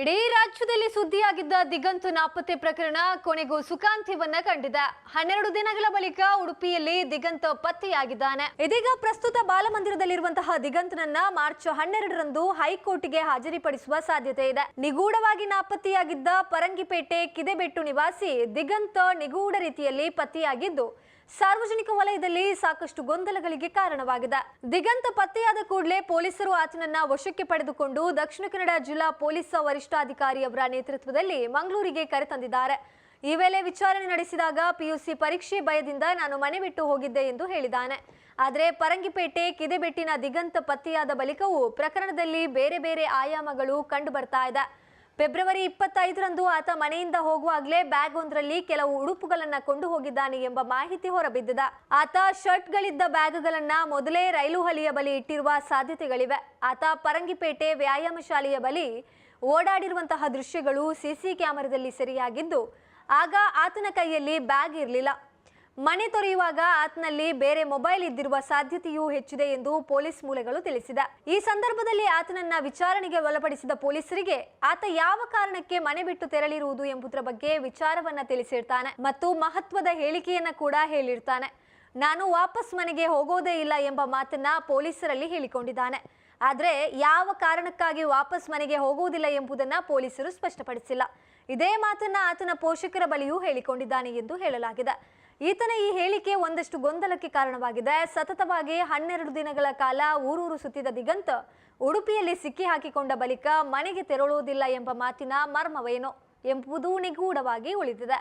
ಇಡೀ ರಾಜ್ಯದಲ್ಲಿ ಸುದ್ದಿಯಾಗಿದ್ದ ದಿಗಂತು ನಾಪತ್ತೆ ಪ್ರಕರಣ ಕೊನೆಗೂ ಸುಖಾಂತ್ಯವನ್ನ ಕಂಡಿದೆ. ಹನ್ನೆರಡು ದಿನಗಳ ಬಳಿಕ ಉಡುಪಿಯಲ್ಲಿ ದಿಗಂತ ಪತ್ತೆಯಾಗಿದ್ದಾನೆ. ಇದೀಗ ಪ್ರಸ್ತುತ ಬಾಲಮಂದಿರದಲ್ಲಿರುವಂತಹ ದಿಗಂತನನ್ನ ಮಾರ್ಚ್ ಹನ್ನೆರಡರಂದು ಹೈಕೋರ್ಟ್ಗೆ ಹಾಜರಿಪಡಿಸುವ ಸಾಧ್ಯತೆ ಇದೆ. ನಿಗೂಢವಾಗಿ ನಾಪತ್ತೆಯಾಗಿದ್ದ ಪರಂಗಿಪೇಟೆ, ಕಿದೆಬೆಟ್ಟು ನಿವಾಸಿ ದಿಗಂತ ನಿಗೂಢ ರೀತಿಯಲ್ಲಿ ಪತ್ತೆಯಾಗಿದ್ದು, ಸಾರ್ವಜನಿಕ ವಲಯದಲ್ಲಿ ಸಾಕಷ್ಟು ಗೊಂದಲಗಳಿಗೆ ಕಾರಣವಾಗಿದೆ. ದಿಗಂತ ಪತ್ತೆಯಾದ ಕೂಡಲೇ ಪೊಲೀಸರು ಆತನನ್ನ ವಶಕ್ಕೆ ಪಡೆದುಕೊಂಡು ದಕ್ಷಿಣ ಕನ್ನಡ ಜಿಲ್ಲಾ ಪೊಲೀಸ್ ವರಿಷ್ಠಾಧಿಕಾರಿಯವರ ನೇತೃತ್ವದಲ್ಲಿ ಮಂಗಳೂರಿಗೆ ಕರೆತಂದಿದ್ದಾರೆ ಈ ವೇಳೆ ವಿಚಾರಣೆ ನಡೆಸಿದಾಗ ಪಿಯುಸಿ ಪರೀಕ್ಷೆ ಭಯದಿಂದ ನಾನು ಮನೆ ಬಿಟ್ಟು ಹೋಗಿದ್ದೆ ಎಂದು ಹೇಳಿದ್ದಾನೆ. ಆದರೆ ಪರಂಗಿಪೇಟೆ ಕಿದೆಬೆಟ್ಟಿನ ದಿಗಂತ ಪತ್ತೆಯಾದ ಬಳಿಕವೂ ಪ್ರಕರಣದಲ್ಲಿ ಬೇರೆ ಬೇರೆ ಆಯಾಮಗಳು ಕಂಡು ಬರ್ತಾ ಇದೆ. ಫೆಬ್ರವರಿ ಇಪ್ಪತ್ತೈದರಂದು ಆತ ಮನೆಯಿಂದ ಹೋಗುವಾಗಲೇ ಬ್ಯಾಗ್ ಒಂದರಲ್ಲಿ ಕೆಲವು ಉಡುಪುಗಳನ್ನ ಕೊಂಡು ಹೋಗಿದ್ದಾನೆ ಎಂಬ ಮಾಹಿತಿ ಹೊರಬಿದ್ದಿದೆ. ಆತ ಶರ್ಟ್ಗಳಿದ್ದ ಬ್ಯಾಗ್ಗಳನ್ನ ಮೊದಲೇ ರೈಲು ಹಳಿಯ ಬಳಿ ಇಟ್ಟಿರುವ ಸಾಧ್ಯತೆಗಳಿವೆ. ಆತ ಪರಂಗಿಪೇಟೆ ವ್ಯಾಯಾಮ ಶಾಲೆಯ ಬಳಿ ಓಡಾಡಿರುವಂತಹ ದೃಶ್ಯಗಳು ಸಿಸಿ ಕ್ಯಾಮೆರಾದಲ್ಲಿ ಸೆರೆಯಾಗಿದ್ದು, ಆಗ ಆತನ ಕೈಯಲ್ಲಿ ಬ್ಯಾಗ್ ಇರಲಿಲ್ಲ. ಮನೆ ತೊರೆಯುವಾಗ ಆತನಲ್ಲಿ ಬೇರೆ ಮೊಬೈಲ್ ಇದ್ದಿರುವ ಸಾಧ್ಯತೆಯೂ ಹೆಚ್ಚಿದೆ ಎಂದು ಪೊಲೀಸ್ ಮೂಲಗಳು ತಿಳಿಸಿದೆ. ಈ ಸಂದರ್ಭದಲ್ಲಿ ಆತನನ್ನ ವಿಚಾರಣೆಗೆ ಒಳಪಡಿಸಿದ ಪೊಲೀಸರಿಗೆ, ಆತ ಯಾವ ಕಾರಣಕ್ಕೆ ಮನೆ ಬಿಟ್ಟು ತೆರಳಿರುವುದು ಎಂಬುದರ ಬಗ್ಗೆ ವಿಚಾರವನ್ನ ತಿಳಿಸಿರ್ತಾನೆ ಮತ್ತು ಮಹತ್ವದ ಹೇಳಿಕೆಯನ್ನ ಕೂಡ ಹೇಳಿರ್ತಾನೆ. ನಾನು ವಾಪಸ್ ಮನೆಗೆ ಹೋಗೋದೇ ಇಲ್ಲ ಎಂಬ ಮಾತನ್ನ ಪೊಲೀಸರಲ್ಲಿ ಹೇಳಿಕೊಂಡಿದ್ದಾನೆ. ಆದರೆ ಯಾವ ಕಾರಣಕ್ಕಾಗಿ ವಾಪಸ್ ಮನೆಗೆ ಹೋಗುವುದಿಲ್ಲ ಎಂಬುದನ್ನ ಪೊಲೀಸರು ಸ್ಪಷ್ಟಪಡಿಸಿಲ್ಲ. ಇದೇ ಮಾತನ್ನ ಆತನ ಪೋಷಕರ ಬಳಿಯೂ ಹೇಳಿಕೊಂಡಿದ್ದಾನೆ ಎಂದು ಹೇಳಲಾಗಿದೆ. ಈತನ ಈ ಹೇಳಿಕೆ ಒಂದಷ್ಟು ಗೊಂದಲಕ್ಕೆ ಕಾರಣವಾಗಿದೆ. ಸತತವಾಗಿ ಹನ್ನೆರಡು ದಿನಗಳ ಕಾಲ ಊರೂರು ಸುತ್ತಿದ ದಿಗಂತ ಉಡುಪಿಯಲ್ಲಿ ಸಿಕ್ಕಿ ಹಾಕಿಕೊಂಡ ಬಳಿಕ ಮನೆಗೆ ತೆರಳುವುದಿಲ್ಲ ಎಂಬ ಮಾತಿನ ಮರ್ಮವೇನು ಎಂಬುದು ನಿಗೂಢವಾಗಿ ಉಳಿದಿದೆ.